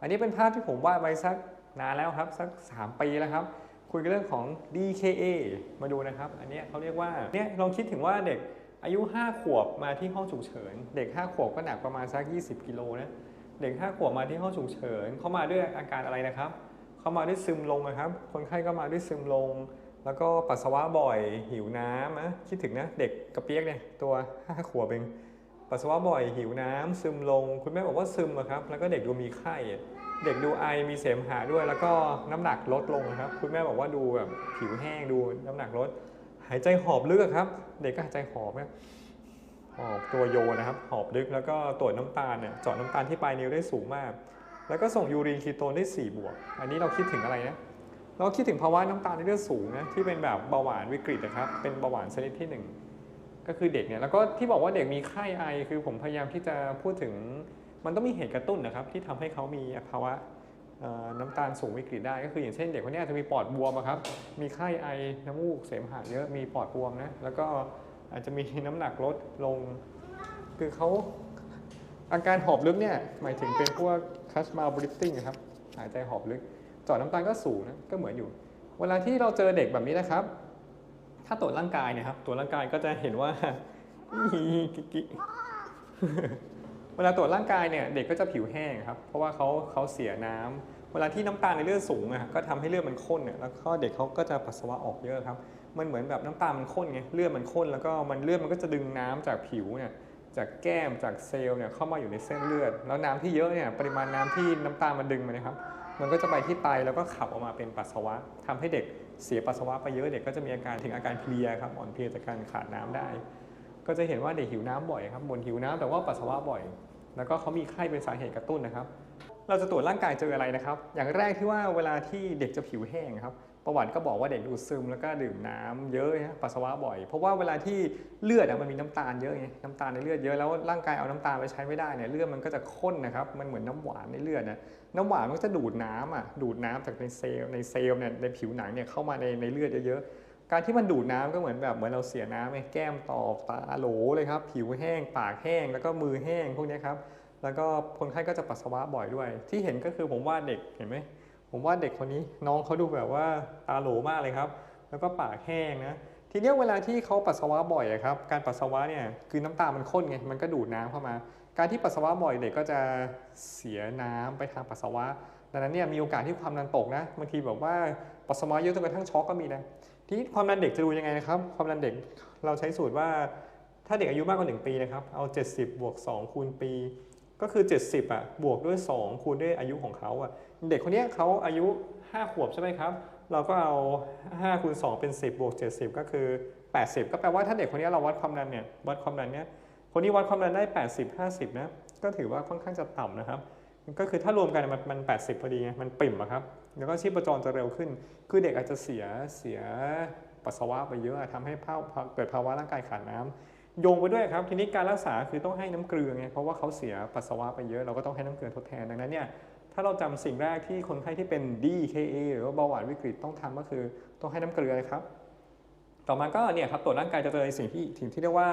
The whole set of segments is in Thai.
อันนี้เป็นภาพที่ผมวาดไว้สักนานแล้วครับ สัก 3 ปีแล้วครับ คุยกันเรื่องของ DKA มาดูนะครับ อันนี้เขาเรียกว่าเนี่ยลองคิดถึงว่าเด็กอายุ 5 ขวบมาที่ห้องฉุกเฉิน เด็ก 5 ขวบก็หนักประมาณสัก 20 กิโลนะเด็ก 5 ขวบมาที่ห้องฉุกเฉินเขามาด้วยอาการอะไรนะครับเขามาด้วยซึมลงนะครับ คนไข้ก็มาด้วยซึมลง แล้วก็ปัสสาวะบ่อยหิวน้ำนะคิดถึงนะเด็กกระเปียกเนี่ยตัว 5 ขวบเอง ปัสสาวะบ่อยหิวน้ำซึมลง คุณแม่บอกว่าซึมอะครับ แล้วก็เด็กดูมีไข้ เด็กดูไอมีเสมหะด้วย แล้วก็น้ำหนักลดลงครับ คุณแม่บอกว่าดูแบบผิวแห้งดูน้ำหนักลด หายใจหอบลึกครับ เด็กก็หายใจหอบนะหอบตัวโยนะครับ หอบลึกแล้วก็ตรวจน้ำตาลเนี่ยเจาะน้ำตาลที่ปลายนิ้วได้สูงมาก แล้วก็ส่งยูรีนคีโตนได้ 4 บวก อันนี้เราคิดถึงอะไรนะเราคิดถึงภาวะน้ำตาลในเลือดสูงนะที่เป็นแบบเบาหวานวิกฤตนะครับเป็นเบาหวานชนิดที่หนึ่ง ก็คือเด็กเนี่ยแล้วก็ที่บอกว่าเด็กมีไข้ไอ คือผมพยายามที่จะพูดถึงมันต้องมีเหตุกระตุ้นนะครับ ที่ทำให้เขามีภาวะน้ำตาลสูงวิกฤตได้ ก็คืออย่างเช่นเด็กคนนี้อาจจะมีปอดบวมครับมีไข้ไอน้ำมูกเสมหะเยอะมีปอดบวมนะแล้วก็อาจจะมีน้ำหนักลดลง คือเขาอาการหอบลึกเนี่ยหมายถึงเป็นพวกคัสมาบริตติ้งครับหายใจหอบลึกจาะน้ำตาลก็สูงนะก็เหมือนอยู่ เวลาที่เราเจอเด็กแบบนี้นะครับ ถ้าตรวจร่างกายเนะครับตรวจร่างกายก็จะเห็นว่าเวลาตรวจร่างกายเนี่ยเด็กก็จะผิวแห้งครับ เพราะว่าเขาเขาเสียน้ำเวลาที่น้ำตาลในเลือดสูงอะก็ทำให้เลือดมันข้นเนี่ยแล้วก็เด็กเขาก็จะปัสสาวะออกเยอะครับ มันเหมือนแบบน้ำตาลมันข้นไงเลือดมันข้นแล้วก็มันเลือดมันก็จะดึงน้ำจากผิวเนี่ยจากแก้มจากเซลล์เนี่ยเข้ามาอยู่ในเส้นเลือด แล้วน้ำที่เยอะเนี่ยปริมาณน้ำที่น้ำตาลมันดึงมานะครับ มันก็จะไปที่ไตแล้วก็ขับออกมาเป็นปัสสาวะทำให้เด็ก เสียปัสสาวะไปเยอะเด็กก็จะมีอาการถึงอาการเพลียครับอ่อนเพลียจากการขาดน้ำได้ ก็จะเห็นว่าเด็กหิวน้ำบ่อยครับบ่นหิวน้ำแต่ว่าปัสสาวะบ่อย แล้วก็เขามีไข้เป็นสาเหตุกระตุ้นนะครับ เราจะตรวจร่างกายเจออะไรนะครับ อย่างแรกที่ว่าเวลาที่เด็กจะผิวแห้งครับ ประวัติก็บอกว่าเด็กดูดซึมแล้วก็ดื่มน้ำเยอะนะปัสสาวะบ่อย เพราะว่าเวลาที่เลือดมันมีน้ำตาลเยอะไงน้ำตาลในเลือดเยอะแล้วร่างกายเอาน้ำตาลไปใช้ไม่ได้เนี่ยเลือดมันก็จะข้นนะครับมันเหมือนน้ำหวานในเลือดนะน้ำหวานมันก็จะดูดน้ำอะดูดน้ำจากในเซลล์ในเซลล์เนี่ยในผิวหนังเนี่ยเข้ามาในในเลือดเยอะๆการที่มันดูดน้ำก็เหมือนแบบเหมือนเราเสียน้ำไงแก้มตอบตาโหลเลยครับผิวแห้ง ปากแห้ง แล้วก็มือแห้งพวกนี้ครับแล้วก็คนไข้ก็จะปัสสาวะบ่อยด้วย ที่เห็นก็คือผมว่าเด็กเห็นไหม ผมว่าเด็กคนนี้น้องเขาดูแบบว่าตาโหลมากเลยครับ แล้วก็ปากแห้งนะทีเนี้เวลาที่เขาปัสสาวะบ่อยอะครับการปัสสาวะเนี่ยคือน้ำตามันข้นไงมันก็ดูดน้ำเข้ามา การที่ปัสสาวะบ่อยเด็กก็จะเสียน้ำไปทางปัสสาวะดังนั้นเนี่ยมีโอกาสที่ความดันตกนะบางทีแบบว่าปัสสาวะเยอะจนกระทั่งช็อกก็มีนะทีนี้ความดันเด็กจะดูยังไงนะครับ ความดันเด็กเราใช้สูตรว่าถ้าเด็กอายุมากกว่า 1 ปีนะครับเอา 70 บวก 2 คูณปี ก็คือ 70อะบวกด้วย 2 คูณด้วยอายุของเขาอะ เด็กคนนี้เขาอายุ 5 ขวบใช่ไหมครับ เราก็เอา 5คูณ2เป็น 10บวก70 ก็คือ 80 ก็แปลว่าถ้าเด็กคนนี้เราวัดความดันเนี่ยวัดความดันเนี้ยคนนี้วัดความดันได้ 80 50 นะก็ถือว่าค่อนข้างจะต่ำนะครับ ก็คือถ้ารวมกันมันมัน 80 พอดีไงมันปิ่มอะครับแล้วก็ชีพจรจะเร็วขึ้น คือเด็กอาจจะเสียเสียปัสสาวะไปเยอะทำให้ภาวเกิดภาวะร่างกายขาดน้ำโยงไปด้วยครับ ทีนี้การรักษาคือต้องให้น้ำเกลือไงเพราะว่าเขาเสียปัสสาวะไปเยอะเราก็ต้องให้น้ำเกลือทดแทนดังนั้นเนี่ย ถ้าเราจำสิ่งแรกที่คนไข้ที่เป็น DKA หรือว่าเบาหวานวิกฤตต้องทำก็คือต้องให้น้ำเกลือนะครับ ต่อมาก็เนี่ยครับตรวจร่างกายจะเจอในสิ่งที่สิ่งที่เรียกว่า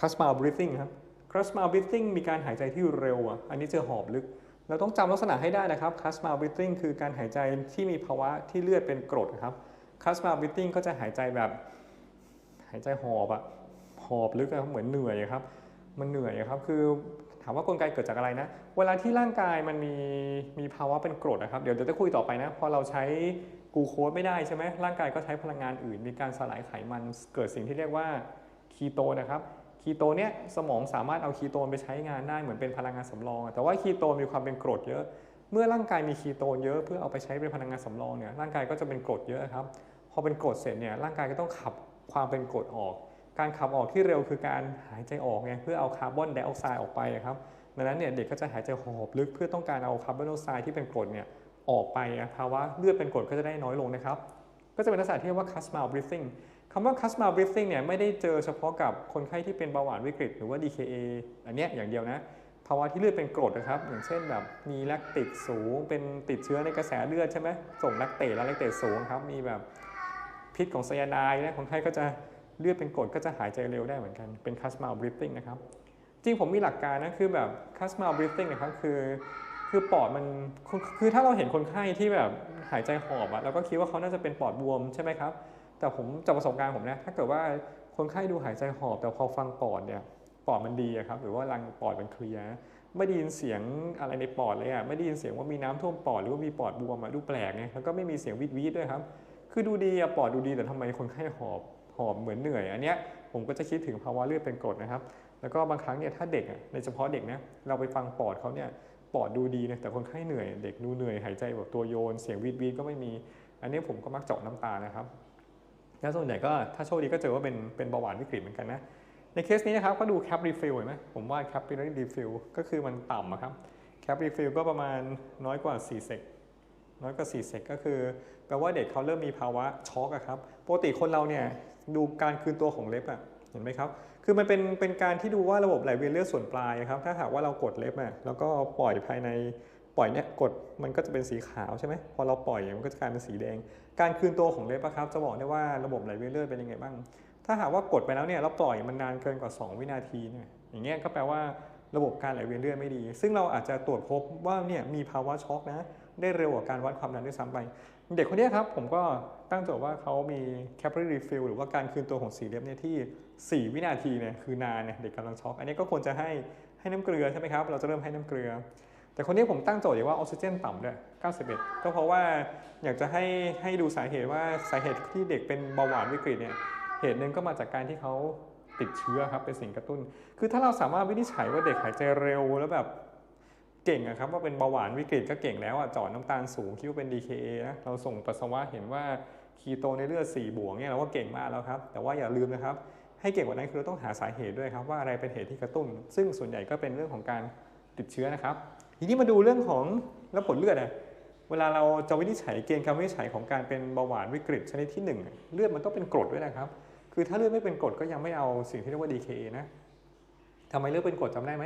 c u s m a l breathing ครับ c u s m a l breathing มีการหายใจที่เร็วอะอันนี้เจอหอบลึก เราต้องจำลักษณะให้ได้นะครับ c u s m a l breathing คือการหายใจที่มีภาวะที่เลือดเป็นกรดครับ c u s m a l breathing ก็จะหายใจแบบ หายใจหอบอะหอบลึกอะครับเหมือนเหนื่อยครับ มันเหนื่อยครับคือ ถามว่ากลไกเกิดจากอะไรนะ เวลาที่ร่างกายมันมีมีภาวะเป็นกรดนะครับ เดี๋ยวเดี๋ยวจะคุยต่อไปนะ พอเราใช้กูโคสไม่ได้ใช่ไหมร่างกายก็ใช้พลังงานอื่น มีการสลายไขมันเกิดสิ่งที่เรียกว่าคีโตนะครับ คีโตเนี่ยสมองสามารถเอาคีโตนไปใช้งานได้เหมือนเป็นพลังงานสำรอง แต่ว่าคีโตนมีความเป็นกรดเยอะ เมื่อร่างกายมีคีโตนเยอะเพื่อเอาไปใช้เป็นพลังงานสำรองเนี่ยร่างกายก็จะเป็นกรดเยอะครับ พอเป็นกรดเสร็จเนี่ยร่างกายก็ต้องขับความเป็นกรดออก การขับออกที่เร็วคือการหายใจออกไงเพื่อเอาคาร์บอนไดออกไซด์ออกไปอะครับดังนั้นเนี่ยเด็กก็จะหายใจหอบลึกเพื่อต้องการเอาคาร์บอนไดออกไซด์ที่เป็นกรดเนี่ยออกไปภาวะเลือดเป็นกรดก็จะได้น้อยลงนะครับ ก็จะเป็นลักษณะที่เรียกว่า Kussmaul breathing คำว่า Kussmaul breathing เนี่ยไม่ได้เจอเฉพาะกับคนไข้ที่เป็นเบาหวานวิกฤตหรือว่า DKA อันเนี้ยอย่างเดียวนะภาวะที่เลือดเป็นกรดนะครับ อย่างเช่นแบบมีแลคติกสูง เป็นติดเชื้อในกระแสเลือดใช่ไหมส่งแลคเตตและแลคเตตสูงครับ มีแบบพิษของไซยาไนด์นะคนไข้ก็จะ เลือดเป็นกรดก็จะหายใจเร็วได้เหมือนกันเป็น Kussmaul breathing นะครับจริงผมมีหลักการนะคือแบบ Kussmaul breathing นะครับคือคือปอดมันคือถ้าเราเห็นคนไข้ที่แบบหายใจหอบอะเราก็คิดว่าเขาน่าจะเป็นปอดบวมใช่ไหมครับแต่ผมจากประสบการณ์ผมนะถ้าเกิดว่าคนไข้ดูหายใจหอบ แต่พอฟังปอดเนี่ยปอดมันดีอะครับหรือว่ารังปอดมันเคลียร์ไม่ได้ยินเสียงอะไรในปอดเลยอะไม่ได้ยินเสียงว่ามีน้ำท่วมปอดหรือว่ามีปอดบวมอะดูแปลกไงแล้วก็ไม่มีเสียงวิดวิดด้วยครับ คือดูดีอะปอดดูดีแต่ทำไมคนไข้หอบ หอบเหมือนเหนื่อย อันเนี้ยผมก็จะคิดถึงภาวะเลือดเป็นกรดนะครับ แล้วก็บางครั้งเนี่ยถ้าเด็กอะในเฉพาะเด็กนะเราไปฟังปอดเขาเนี่ยปอดดูดีนะแต่คนไข้เหนื่อยเด็กดูเหนื่อยหายใจแบบตัวโยน เสียงวีดวีดก็ไม่มี อันนี้ผมก็มักเจาะน้ำตานะครับแล้วส่วนใหญ่ก็ถ้าโชคดีก็เจอว่าเป็นเป็นเบาหวานวิกฤตเหมือนกันนะในเคสนี้นะครับก็ดูแคปรีฟิลเห็นไหมผมว่าแคปรีรีฟิลก็คือมันต่ำอะครับแคปรีฟิลก็ประมาณน้อยกว่า4เซก น้อยกว่า4เซกก็คือแปลว่าเด็กเขาเริ่มมีภาวะช็อกอะครับปกติคนเราเนี่ยดูการคืนตัวของเล็บอะเห็นไหมครับ คือมันเป็นเป็นการที่ดูว่าระบบไหลเวียนเลือดส่วนปลายครับ ถ้าหากว่าเรากดเล็บอะแล้วก็ปล่อยภายในปล่อยเนี่ยกดมันก็จะเป็นสีขาวใช่ไหมพอเราปล่อยมันก็จะกลายเป็นสีแดง การคืนตัวของเล็บอะครับจะบอกได้ว่าระบบไหลเวียนเลือดเป็นยังไงบ้าง ถ้าหากว่ากดไปแล้วเนี่ยเราปล่อยมันนานเกินกว่า 2 วินาทีเนี่ยอย่างเงี้ยก็แปลว่าระบบการไหลเวียนเลือดไม่ดี ซึ่งเราอาจจะตรวจพบว่าเนี่ยมีภาวะช็อกนะ ได้เร็วกว่าการวัดความดันด้วยซ้ำไป เด็กคนนี้ครับผมก็ตั้งโจทย์ว่าเขามี capillary refill หรือว่าการคืนตัวของสีเล็บเนี่ยที่ 4 วินาทีเนี่ยคือนานเนี่ยเด็กกำลังช็อก อันนี้ก็ควรจะให้ให้น้ำเกลือใช่ไหมครับ เราจะเริ่มให้น้ำเกลือ แต่คนนี้ผมตั้งโจทย์อย่างว่าออกซิเจนต่ำด้วย 91 ก็เพราะว่าอยากจะให้ให้ดูสาเหตุว่าสาเหตุที่เด็กเป็นเบาหวานวิกฤตเนี่ยเหตุหนึ่งก็มาจากการที่เขาติดเชื้อครับเป็นสิ่งกระตุ้น คือถ้าเราสามารถวินิจฉัยว่าเด็กหายใจเร็วแล้วแบบ เก่งอะครับว่าเป็นเบาหวานวิกฤตก็เก่งแล้วอะจาะน้ำตาลสูงคิดว่าเป็น DKA นะเราส่งปัสสาวะเห็นว่าคีโตในเลือด4บวกเนี่ยเราก็เก่งมากแล้วครับ แต่ว่าอย่าลืมนะครับ ให้เก่งกว่านั้นคือเราต้องหาสาเหตุด้วยครับว่าอะไรเป็นเหตุที่กระตุ้น ซึ่งส่วนใหญ่ก็เป็นเรื่องของการติดเชื้อนะครับ ทีนี้มาดูเรื่องของแล้วผลเลือดอะเวลาเราจะวินิจฉัยเกณฑ์การวินิจฉัยของการเป็นเบาหวานวิกฤตชนิดที่หนึ่งเลือดมันต้องเป็นกรดด้วยนะครับ คือถ้าเลือดไม่เป็นกรดก็ยังไม่เอาสิ่งที่เรียกว่า DKA นะทำไมเลือดเป็นกรดจำได้ไหม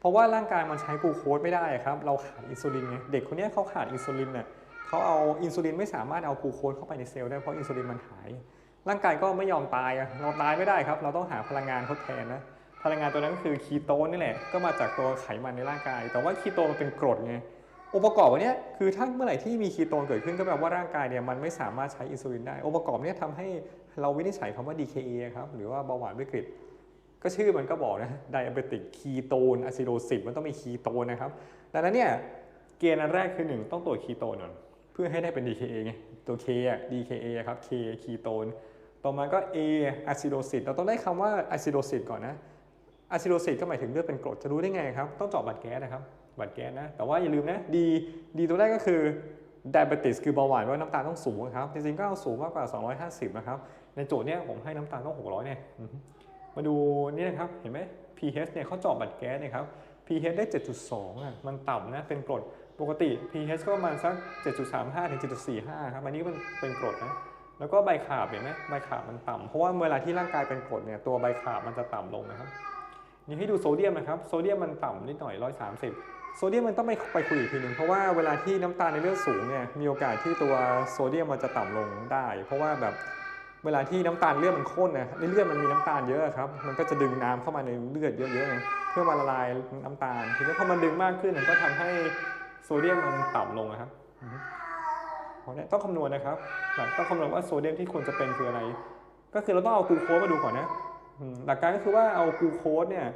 เพราะว่าร่างกายมันใช้กลูโคสไม่ได้ครับ เราขาดอินซูลินไงเด็กคนนี้เขาขาดอินซูลินน่ะเขาเอาอินซูลินไม่สามารถเอากลูโคสเข้าไปในเซลล์ได้เพราะอินซูลินมันหาย ร่างกายก็ไม่ยอมตายเราตายไม่ได้ครับ เราต้องหาพลังงานทดแทนนะพลังงานตัวนั้นก็คือคีโตนนี่แหละก็มาจากตัวไขมันในร่างกาย แต่ว่าคีโตนมันเป็นกรดไงองค์ประกอบวันนี้คือถ้าเมื่อไหร่ที่มีคีโตนเกิดขึ้นก็แปลว่าร่างกายเนี่ยมันไม่สามารถใช้อินซูลินได้องค์ประกอบนี้ทำให้เราวินิจฉัยคำว่า DKA ครับหรือว่าเบาหวานวิกฤต ก็ชื่อมันก็บอกนะ diabetic ketone acidosis มันต้องมีคีโตนนะครับ ดังนั้นเนี่ยเกณฑ์อันแรกคือ 1 ต้องตรวจคีโตนก่อนเพื่อให้ได้เป็น DKA ไงตัว K อะ DKA ครับ K คีโตนต่อมาก็ A acidosis เราต้องได้คำว่า acidosis ก่อนนะ acidosis ก็หมายถึงเลือดเป็นกรดจะรู้ได้ไงครับต้องเจาะบัตรแก๊สนะครับบัตรแก๊สนะแต่ว่าอย่าลืมนะ D D ตัวแรกก็คือ diabetes คือเบาหวานว่าน้ำตาลต้องสูงครับจริงๆก็เอาสูงมากกว่า 250 นะครับ ในโจทย์เนี้ยผมให้น้ำตาลต้อง 600เนี่ย มาดูนี่นะครับ เห็นไหม pH เนี่ยเขาเจาะบัตรแก๊สนี่ยครับ pH ได้ 7.2อะมันต่ำนะ เป็นกรด ปกติ pH ก็ประมาณสัก 7.35 ถึง 7.45 ครับ อันนี้มันเป็นกรดนะ แล้วก็ใบขาบเห็นไหมใบขาบมันต่ำ เพราะว่าเวลาที่ร่างกายเป็นกรดเนี่ย ตัวใบขาบมันจะต่ำลงนะครับ นี่ให้ดูโซเดียมนะครับ โซเดียมมันต่ำนิดหน่อย 130 โซเดียมมันต้องไปไปคุยอีกทีหนึ่งเพราะว่าเวลาที่น้ำตาลในเลือดสูงเนี่ย มีโอกาสที่ตัวโซเดียมมันจะต่ำลงได้ เพราะว่าแบบ เวลาที่น้ำตาลเลือดมันข้นนะในเลือดมันมีน้ำตาลเยอะครับ มันก็จะดึงน้ำเข้ามาในเลือดเยอะๆไงเพื่อมาละลายน้ำตาล ทีนี้พอมันดึงมากขึ้นมันก็ทำให้โซเดียมมันต่ำลงนะครับเพราะนี่ยต้องคำนวณนะครับต้องคำนวณว่าโซเดียมที่ควรจะเป็นคืออะไร ก็คือเราต้องเอากลูโคสมาดูก่อนนะหลักการก็คือว่าเอากลูโคสเนี่ย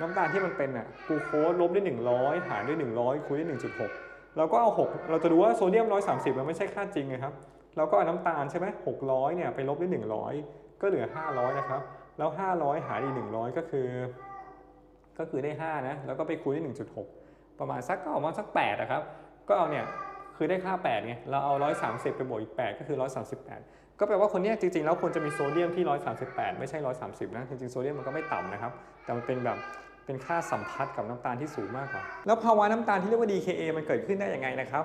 น้ำตาลที่มันเป็นอะกลูโคสลบด้วย 100 หารด้วย 100คูณด้วย1.6 เราก็เอา 6 เราจะดูว่าโซเดียม 130 มันไม่ใช่ค่าจริงนะครับ เราก็เอาน้ำตาลใช่ไหม600เนี่ยไปลบด้วย100ก็เหลือ500นะครับ แล้ว500หารอีก100ก็คือ ก็คือได้5นะ แล้วก็ไปคูณด้วย1.6ประมาณสักก็ออกมาสัก8นะครับ ก็เอาเนี่ยคือได้ค่า8ไง เราเอา 130 ไปบวกอีก 8 ก็คือ 138 ก็แปลว่าคนนี้จริง ๆ แล้วควรจะมีโซเดียมที่ 138 ไม่ใช่ 130 นะ จริง ๆ โซเดียมมันก็ไม่ต่ำนะครับ แต่มันเป็นแบบเป็นค่าสัมพัทธ์กับน้ำตาลที่สูงมากกว่า แล้วภาวะน้ำตาลที่เรียกว่า DKA มันเกิดขึ้นได้ยังไงนะครับ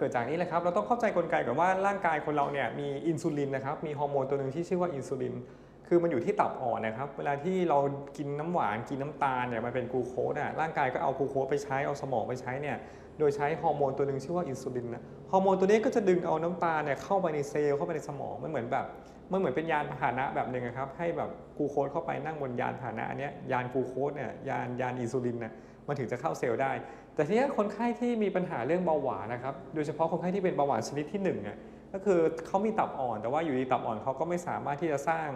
เกิดจากนี้แหละครับ เราต้องเข้าใจกลไกก่อนว่าร่างกายคนเราเนี่ยมีอินซูลินนะครับ มีฮอร์โมนตัวหนึ่งที่ชื่อว่าอินซูลิน คือมันอยู่ที่ตับอ่อนนะครับ เวลาที่เรากินน้ำหวานกินน้ำตาลเนี่ยมันเป็นกลูโคสอะ ร่างกายก็เอากลูโคสไปใช้เอาสมองไปใช้เนี่ย โดยใช้ฮอร์โมนตัวหนึ่งชื่อว่าอินซูลินนะ ฮอร์โมนตัวนี้ก็จะดึงเอาน้ำตาลเนี่ยเข้าไปในเซลล์เข้าไปในสมอง มันเหมือนแบบมันเหมือนเป็นยานพาหนะแบบหนึ่งอะครับ ให้แบบกลูโคสเข้าไปนั่งบนยานพาหนะอันนี้ยานกลูโคสเนี่ยยานยานอินซูลินนะมันถึงจะเข้าเซลล์ได้ แต่ทีนี้คนไข้ที่มีปัญหาเรื่องเบาหวานนะครับ โดยเฉพาะคนไข้ที่เป็นเบาหวานชนิดที่1อะก็คือเขามีตับอ่อน แต่ว่าอยู่ดีตับอ่อนเขาก็ไม่สามารถที่จะสร้าง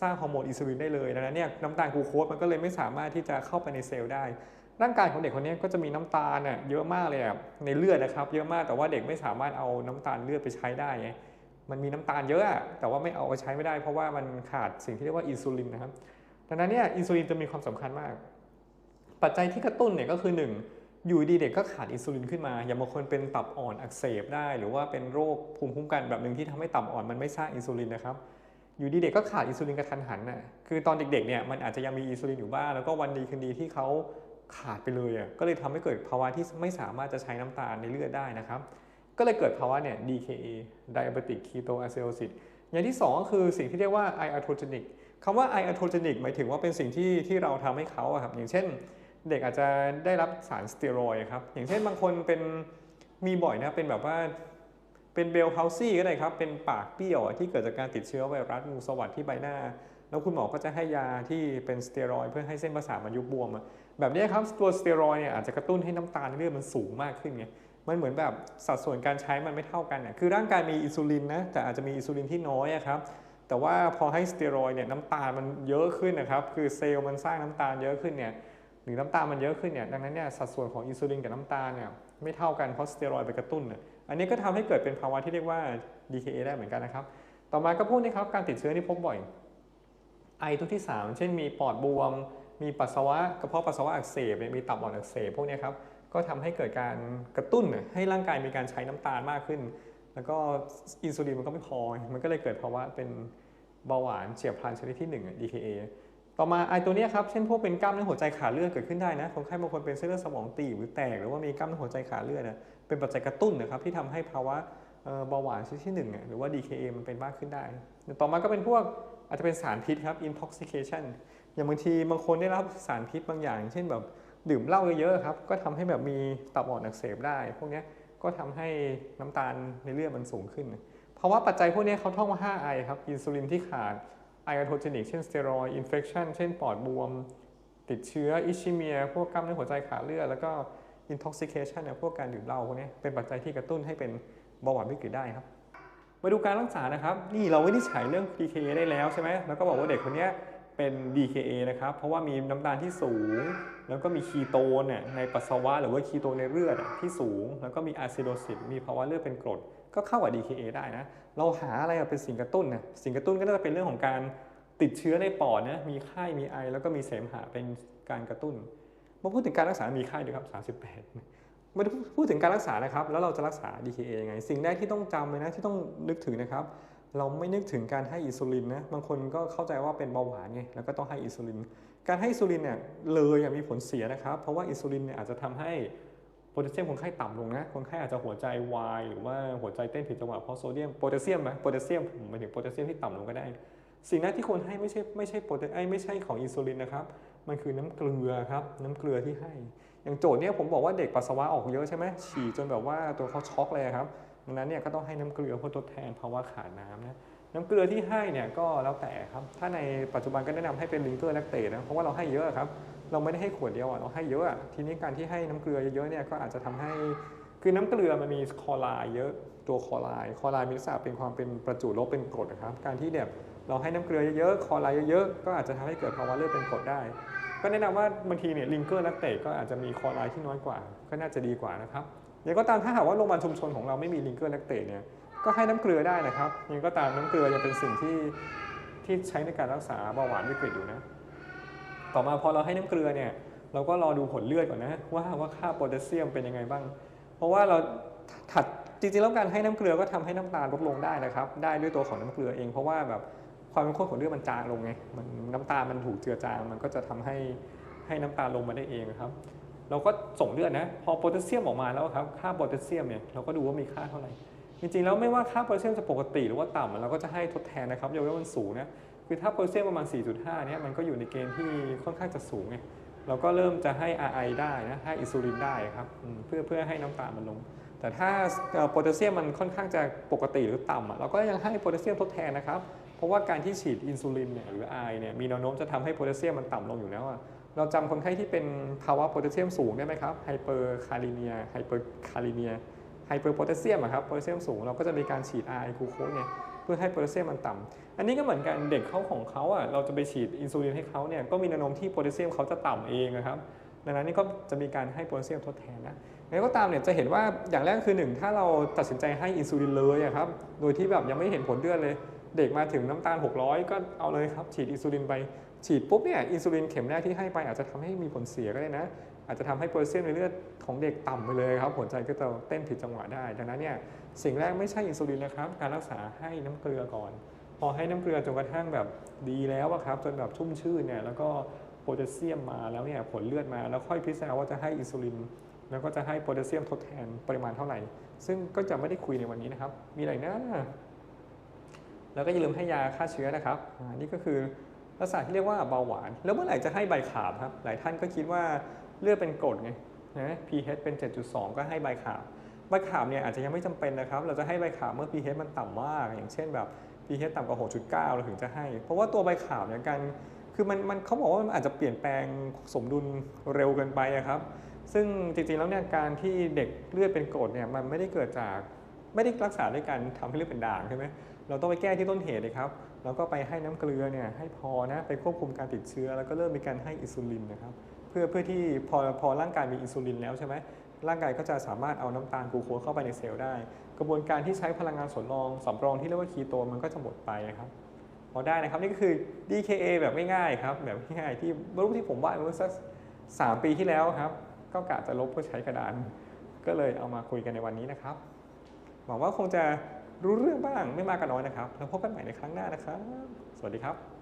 สร้างฮอร์โมนอินซูลินได้เลยดังนั้นเนี่ยน้ำตาลกลูโคสมันก็เลยไม่สามารถที่จะเข้าไปในเซลล์ได้ ร่างกายของเด็กคนนี้ก็จะมีน้ำตาลน่ะเยอะมากเลยอะในเลือดนะครับ เยอะมากแต่ว่าเด็กไม่สามารถเอาน้ำตาลเลือดไปใช้ได้ไงมันมีน้ำตาลเยอะแต่ว่าไม่เอาไปใช้ไม่ได้ เพราะว่ามันขาดสิ่งที่เรียกว่าอินซูลินนะครับดังนั้นเนี่ยอินซูลินจะมีความสำคัญมาก ปัจจัยที่กระตุ้นเนี่ยก็คือ1 อยู่ดีเด็กก็ขาดอินซูลินขึ้นมา อย่างบางคนเป็นตับอ่อนอักเสบได้ หรือว่าเป็นโรคภูมิคุ้มกันแบบหนึ่งที่ทำให้ตับอ่อนมันไม่สร้างอินซูลินนะครับ อยู่ดีเด็กก็ขาดอินซูลินกระทันหันน่ะ คือตอนเด็กๆเนี่ยมันอาจจะยังมีอินซูลินอยู่บ้าง แล้วก็วันดีคืนดีที่เขาขาดไปเลยอะ ก็เลยทำให้เกิดภาวะที่ไม่สามารถจะใช้น้ำตาลในเลือดได้นะครับ ก็เลยเกิดภาวะเนี่ย DKA diabetic ketoacidosis อย่างที่สองก็คือสิ่งที่เรียกว่า iatrogenic คำว่า iatrogenic หมายถึงว่าเป็นสิ่งที่ที่เราทำให้เขาครับ อย่างเช่น เด็กอาจจะได้รับสารสเตียรอยครับ อย่างเช่นบางคนเป็นมีบ่อยนะเป็นแบบว่าเป็นเบลพาวซี่ก็ได้ครับ เป็นปากเปี้ยวที่เกิดจากการติดเชื้อไวรัสงูสวัสดที่ใบหน้า แล้วคุณหมอก็จะให้ยาที่เป็นสเตียรอยเพื่อให้เส้นประสาทมันยุบบวมอะแบบนี้ครับตัวสเตียรอยเนี่ยอาจจะกระตุ้นให้น้ำตาลในเลือดมันสูงมากขึ้นไงมันเหมือนแบบสัดส่วนการใช้มันไม่เท่ากันเนี่ยคือร่างกายมีอินซูลินนะแต่อาจจะมีอินซูลินที่น้อยอะครับแต่ว่าพอให้สเตียรอยเนี่ยน้ำตาลมันเยอะขึ้นนะครับคือเซลล์มันสร้างน้ำตาลเยอะขึ้นเนี่ย หรือน้ำตาลมันเยอะขึ้นเนี่ยดังนั้นเนี่ยสัดส่วนของอินซูลินกับน้ำตาลเนี่ยไม่เท่ากันเพราะสเตียรอยด์ไปกระตุ้นน่ะอันนี้ก็ทำให้เกิดเป็นภาวะที่เรียกว่า DKA ได้เหมือนกันนะครับ ต่อมาก็พวกนี้ครับการติดเชื้อนี่พบบ่อยไอตัวที่ 3 เช่นมีปอดบวม มีปัสสาวะกระเพาะปัสสาวะอักเสบเนี่ยมีตับอ่อนอักเสบพวกนี้ครับก็ทำให้เกิดการกระตุ้นให้ร่างกายมีการใช้น้ำตาลมากขึ้น แล้วก็อินซูลินมันก็ไม่พอ มันก็เลยเกิดภาวะเป็นเบาหวานเฉียบพลันชนิดที่1อะ DKA ต่อมาไอตัวนี้ครับ เช่นพวกเป็นกล้ามเนื้อหัวใจขาเลือดเกิดขึ้นได้นะ คนไข้บางคนเป็นเส้นเลือดสมองตีบหรือแตก หรือว่ามีกล้ามเนื้อหัวใจขาเลือดนะเป็นปัจจัยกระตุ้นนะครับที่ทำให้ภาวะเบาหวานชนิดที่1อะหรือว่า DKA มันเป็นมากขึ้นได้ ต่อมาก็เป็นพวกอาจจะเป็นสารพิษครับ intoxication อย่างบางทีบางคนได้รับสารพิษบางอย่าง เช่นแบบดื่มเหล้าเยอะๆครับ ก็ทำให้แบบมีตับอ่อนอักเสบได้ พวกนี้ก็ทำให้น้ำตาลในเลือดมันสูงขึ้น เพราะว่าปัจจัยพวกนี้เขาท่องมา5ไอครับ อินซูลินที่ขาด ไออโทเจนิกเช่นสเตียรอยอินเฟคชันเช่นปอดบวม ติดเชื้ออิชิเมีย พวกกล้ามเนื้อหัวใจขาเลือดแล้วก็อินท็อกซิเคชันเนี่ยพวกการดื่มเหล้าพวกนี้เป็นปัจจัยที่กระตุ้นให้เป็นเบาหวานวิกฤตได้ครับ มาดูการรักษานะครับ นี่เราวินิจฉัยเรื่อง PK ได้แล้วใช่ไหมแล้วก็บอกว่าเด็กคนนี้ เป็น DKA นะครับ เพราะว่ามีน้ำตาลที่สูง แล้วก็มีคีโตนเนี่ยในปัสสาวะหรือว่าคีโตนในเลือดที่สูง แล้วก็มีอะซิโดซิสมีภาวะเลือดเป็นกรด ก็เข้ากับ DKA ได้นะ เราหาอะไรเป็นสิ่งกระตุ้นนะสิ่งกระตุ้นก็น่าจะเป็นเรื่องของการติดเชื้อในปอดนะมีไข้มีไอ แล้วก็มีเสมหะเป็นการกระตุ้นมาพูดถึงการรักษา มีไข้ด้วยครับ 38มาพูดถึงการรักษานะครับ แล้วเราจะรักษา DKA ยังไง สิ่งแรกที่ต้องจำเลยนะที่ต้องนึกถึงนะครับ เราไม่นึกถึงการให้อินซูลินนะ บางคนก็เข้าใจว่าเป็นเบาหวานไง แล้วก็ต้องให้อินซูลิน การให้อินซูลินเนี่ยเลยมีผลเสียนะครับ เพราะว่าอินซูลินเนี่ยอาจจะทำให้โพแทสเซียมคนไข้ต่ำลงนะ คนไข้อาจจะหัวใจวายหรือว่าหัวใจเต้นผิดจังหวะเพราะโซเดียม โพแทสเซียมไหมโพแทสเซียมผมหมายถึงโพแทสเซียมที่ต่ำลงก็ได้ สิ่งแรกที่ควรให้ไม่ใช่ไม่ใช่โปรตีนไอไม่ใช่ของอินซูลินนะครับ มันคือน้ำเกลือครับ น้ำเกลือที่ให้ อย่างโจทย์เนี่ยผมบอกว่าเด็กปัสสาวะออกเยอะใช่ไหมฉี่จนแบบว่าตัวเขาช็อกเลยครับ ดังนั้นเนี่ยก็ต้องให้น้ำเกลือเพื่อทดแทนภาวะขาดน้ำนะน้ำเกลือที่ให้เนี่ยก็แล้วแต่ครับ ถ้าในปัจจุบันก็แนะนำให้เป็นลิงเกอร์แลคเตตนะ เพราะว่าเราให้เยอะครับ เราไม่ได้ให้ขวดเดียวอะเราให้เยอะ ทีนี้การที่ให้น้ำเกลือเยอะๆเนี่ยก็อาจจะทำให้คือน้ำเกลือมันมีคอไรด์เยอะตัวคอไรด์คอไรด์มีลักษณะเป็นความเป็นประจุลบเป็นกรดนะครับ การที่เนี่ยเราให้น้ำเกลือเยอะๆคอไรด์เยอะๆก็อาจจะทำให้เกิดภาวะเลือดเป็นกรดได้ ก็แนะนำว่าบางทีเนี่ยลิงเกอร์แลคเตตก็อาจจะมีคอไรด์ที่น้อยกว่า ก็น่าจะดีกว่านะครับ ย่างก็ตามถ้าหากว่าโรงพยาบาลชุมชนของเราไม่มีลิงเกอร์แลคเตตเนี่ยก็ให้น้ำเกลือได้นะครับยังก็ตามน้ำเกลือยังเป็นสิ่งที่ที่ใช้ในการรักษาเบาหวานวิกฤตอยู่นะ ต่อมาพอเราให้น้ำเกลือเนี่ยเราก็รอดูผลเลือดก่อนนะว่าว่าค่าโพแทสเซียมเป็นยังไงบ้าง เพราะว่าเราถัดจริงๆแล้วการให้น้ำเกลือก็ทำให้น้ำตาลลดลงได้นะครับ ได้ด้วยตัวของน้ำเกลือเองเพราะว่าแบบความเข้มข้นของเลือดมันจางลงไงมันน้ำตาลมันถูกเจือจางมันก็จะทำให้ให้น้ำตาลลงมาได้เองครับ เราก็ส่งเลือดนะ พอโพแทสเซียมออกมาแล้วครับ ค่าโพแทสเซียมเนี่ยเราก็ดูว่ามีค่าเท่าไหร่ จริงๆแล้วไม่ว่าค่าโพแทสเซียมจะปกติหรือว่าต่ำเราก็จะให้ทดแทนนะครับยกเว้นมันสูงนะ คือถ้าโพแทสเซียมประมาณ 4.5 เนี่ยมันก็อยู่ในเกณฑ์ที่ค่อนข้างจะสูงไง เราก็เริ่มจะให้ RI ได้นะ ให้อินซูลินได้ครับเพื่อเพื่อให้น้ำตาลมันลง แต่ถ้าโพแทสเซียมมันค่อนข้างจะปกติหรือต่ำอะเราก็ยังให้โพแทสเซียมทดแทนนะครับ เพราะว่าการที่ฉีดอินซูลินเนี่ยหรือ I เนี่ยมีแนวโน้มจะทำให้โพแทสเซียมมันต่ำลงอยู่แล้วอะ เราจำคนไข้ที่เป็นภาวะโพแทสเซียมสูงได้ไหมครับไฮเปอร์คาลิเมียไฮเปอร์คาลิเมียไฮเปอร์โพแทสเซียมครับโพแทสเซียมสูงเราก็จะมีการฉีด RI กลูโคสเนี่ยเพื่อให้โพแทสเซียมมันต่ำอันนี้ก็เหมือนกันเด็กเขาของเขาอะเราจะไปฉีดอินซูลินให้เขาเนี่ยก็มีแนวโน้มที่โพแทสเซียมเขาจะต่ำเองนะครับดังนั้นนี่ก็จะมีการให้โพแทสเซียมทดแทนนะไงก็ตามเนี่ยจะเห็นว่าอย่างแรกคือหนึ่งถ้าเราตัดสินใจให้อินซูลินเลยครับโดยที่แบบยังไม่เห็นผลเลือดเลย เด็กมาถึงน้ำตาล 600 ก็เอาเลยครับฉีดอินซูลินไป ฉีดปุ๊บเนี่ยอินซูลินเข็มแรกที่ให้ไปอาจจะทำให้มีผลเสียก็ได้นะ อาจจะทำให้โพแทสเซียมในเลือดของเด็กต่ำไปเลยครับหัวใจก็จะเต้นผิดจังหวะได้ ดังนั้นเนี่ยสิ่งแรกไม่ใช่อินซูลินนะครับ การรักษาให้น้ำเกลือก่อน พอให้น้ำเกลือจนกระทั่งแบบดีแล้วครับจนแบบชุ่มชื่นเนี่ยแล้วก็โพแทสเซียมมาแล้วเนี่ยผลเลือดมาแล้วค่อยพิจารณาว่าจะให้อินซูลินแล้วก็จะให้โพแทสเซียมทดแทนปริมาณเท่าไหร่ ซึ่งก็จะไม่ได้คุยในวันนี้นะครับ มีอะไรนะแล้วก็อย่าลืมให้ยาฆ่าเชื้อนะครับนี่ก็คือ ลักษณะที่เรียกว่าเบาหวาน แล้วเมื่อไหร่จะให้ใบขาบครับ หลายท่านก็คิดว่าเลือดเป็นกรดไงนะ pH เป็น 7.2 ก็ให้ใบขาบใบขาบเนี่ยอาจจะยังไม่จำเป็นนะครับ เราจะให้ใบขาบเมื่อ pH มันต่ำมาก อย่างเช่นแบบ pH ต่ำกว่า 6.9 เราถึงจะให้ เพราะว่าตัวใบขาบเนี่ยการคือมันมันเขาบอกว่ามันอาจจะเปลี่ยนแปลงสมดุลเร็วเกินไปอะครับ ซึ่งจริงๆแล้วเนี่ยการที่เด็กเลือดเป็นกรดเนี่ยมันไม่ได้เกิดจากไม่ได้รักษาด้วยการทำให้เลือดเป็นด่างใช่ไหมเราต้องไปแก้ที่ต้นเหตุเลยครับ แล้วก็ไปให้น้ำเกลือเนี่ยให้พอนะไปควบคุมการติดเชื้อ แล้วก็เริ่มมีการให้อินซูลินนะครับเพื่อเพื่อที่พอพอร่างกายมีอินซูลินแล้วใช่ไหมร่างกายก็จะสามารถเอาน้ำตาลกลูโคสเข้าไปในเซลล์ได้ กระบวนการที่ใช้พลังงานสำรองสำรองที่เรียกว่าคีโตมันก็จะหมดไปนะครับพอได้นะครับนี่ก็คือ DKA แบบง่ายๆครับแบบง่ายๆที่รูปที่ผมวาดเมื่อสักสามปีที่แล้วครับ ก็กะจะลบเพื่อใช้กระดาน ก็เลยเอามาคุยกันในวันนี้นะครับหวังว่าคงจะ รู้เรื่องบ้างไม่มากก็น้อยนะครับ แล้วพบกันใหม่ในครั้งหน้านะครับ สวัสดีครับ